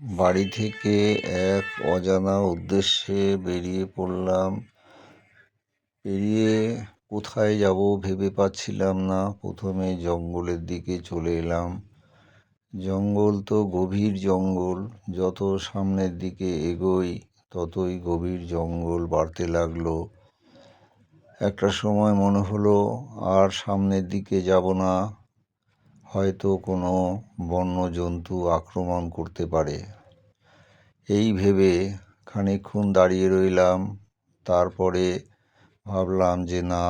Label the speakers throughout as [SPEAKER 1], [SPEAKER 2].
[SPEAKER 1] বাড়ি থেকে এক অজানা উদ্দেশ্যে বেরিয়ে পড়লাম। বেরিয়ে কোথায় যাব ভেবে পাচ্ছিলাম না। প্রথমে জঙ্গলের দিকে চলে এলাম। জঙ্গল তো গভীর জঙ্গল। যত সামনের দিকে এগোই, ততই গভীর জঙ্গল বাড়তে লাগল। একটা সময় মনে হলো, আর সামনের দিকে যাব না। হয়তো কোনো বন্য জন্তু আক্রমণ করতে পারে। এই ভেবে খানিকক্ষণ দাঁড়িয়ে রইলাম, তারপরে ভাবলাম যে না,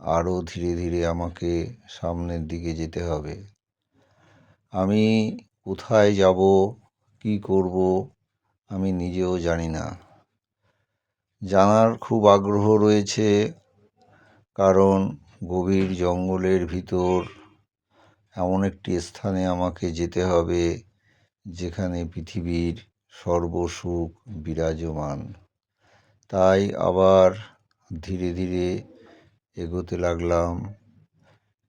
[SPEAKER 1] আরও ধীরে ধীরে আমাকে সামনের দিকে যেতে হবে। আমি কোথায় যাব, কি করব, আমি নিজেও জানি না। জানার খুব আগ্রহ রয়েছে, কারণ গভীর জঙ্গলের ভিতর এমন একটি স্থানে আমাকে যেতে হবে যেখানে পৃথিবীর সর্বসুখ বিরাজমান। তাই আবার ধীরে ধীরে এগোতে লাগলাম।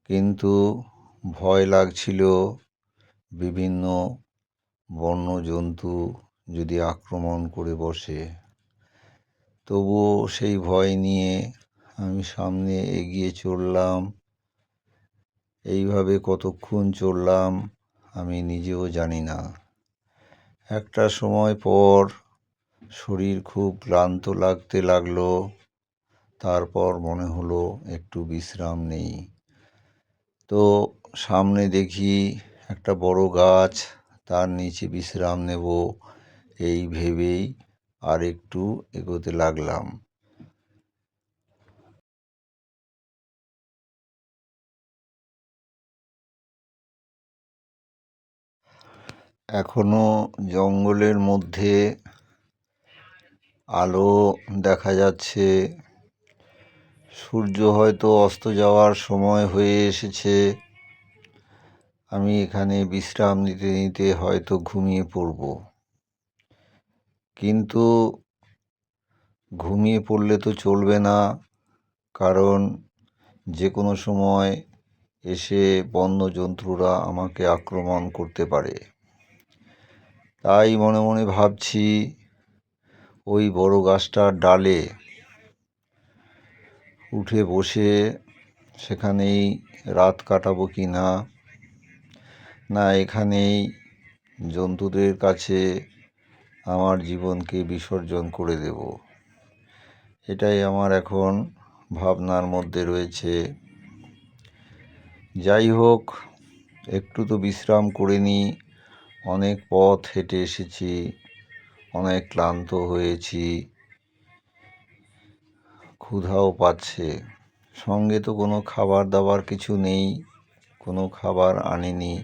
[SPEAKER 1] কিন্তু ভয় লাগছিল বিভিন্ন বন্য জন্তু যদি আক্রমণ করে বসে। তবুও সেই ভয় নিয়ে আমি সামনে এগিয়ে চললাম। এইভাবে কতক্ষণ চললাম আমি নিজেও জানি না। একটা সময় পর শরীর খুব ক্লান্ত লাগতে লাগল, তারপর মনে হলো একটু বিশ্রাম নেই। তো সামনে দেখি একটা বড় গাছ, তার নিচে বিশ্রাম নেব, এই ভেবেই আর একটু এগোতে লাগলাম। এখনও জঙ্গলের মধ্যে আলো দেখা যাচ্ছে। সূর্য হয়তো অস্ত যাওয়ার সময় হয়ে এসেছে। আমি এখানে বিশ্রাম নিতে নিতে হয়তো ঘুমিয়ে পড়ব। কিন্তু ঘুমিয়ে পড়লে তো চলবে না, কারণ যে কোনো সময় এসে বন্য জন্তুরা আমাকে আক্রমণ করতে পারে। তাই মনে মনে ভাবছি ওই বড় গাছটার ডালে উঠে বসে সেখানেই রাত কাটাবো কি না? না, এখানেই জন্তুদের কাছে আমার জীবনকে বিসর্জন করে দেব। এটাই আমার এখন ভাবনার মধ্যে রয়েছে। যাই হোক, একটু তো বিশ্রাম করে নিই। অনেক পথ হেঁটে এসেছি, অনেক ক্লান্ত হয়েছি। ক্ষুধাও পাচ্ছে। সঙ্গে তো কোনো খাবার দাবার কিছু নেই, কোনো খাবার আনিনি।